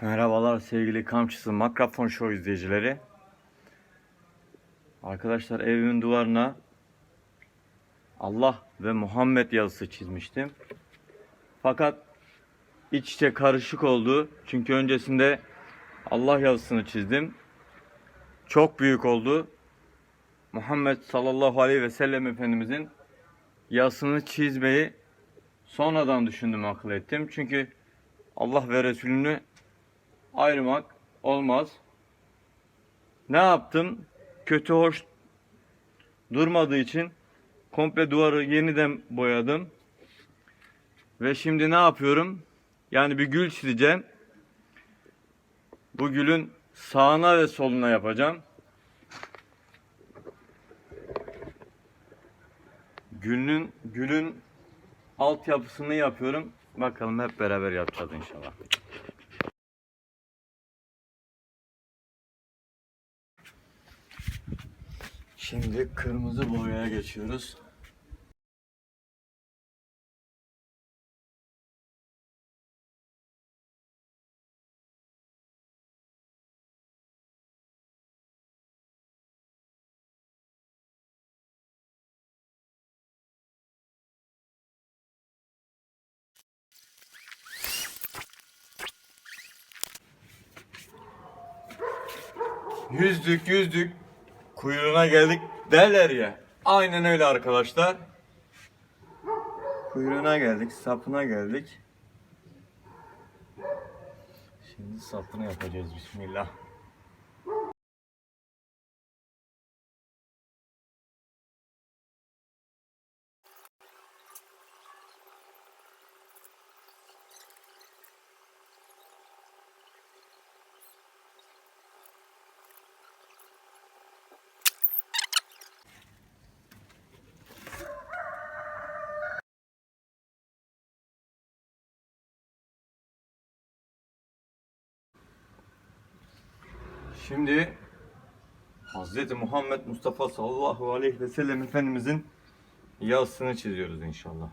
Merhabalar sevgili kamçısı Makrafon Show izleyicileri. Arkadaşlar evimin duvarına Allah ve Muhammed yazısı çizmiştim. Fakat iç içe karışık oldu. Çünkü öncesinde Allah yazısını çizdim. Çok büyük oldu. Muhammed sallallahu aleyhi ve sellem Efendimizin yazısını çizmeyi sonradan düşündüm, akıl ettim. Çünkü Allah ve Resulünü ayırmak olmaz. Ne yaptım? Kötü hoş durmadığı için komple duvarı yeniden boyadım. Ve şimdi ne yapıyorum? Yani bir gül çizeceğim. Bu gülün sağına ve soluna yapacağım. Gülün gülün altyapısını yapıyorum. Bakalım hep beraber yapacağız inşallah. Şimdi kırmızı boyaya geçiyoruz. Yüzdük yüzdük kuyruğuna geldik derler ya. Aynen öyle arkadaşlar. Kuyruğuna geldik, sapına geldik. Şimdi sapını yapacağız bismillah. Şimdi Hz. Muhammed Mustafa sallallahu aleyhi ve sellem Efendimizin yazısını çiziyoruz inşallah.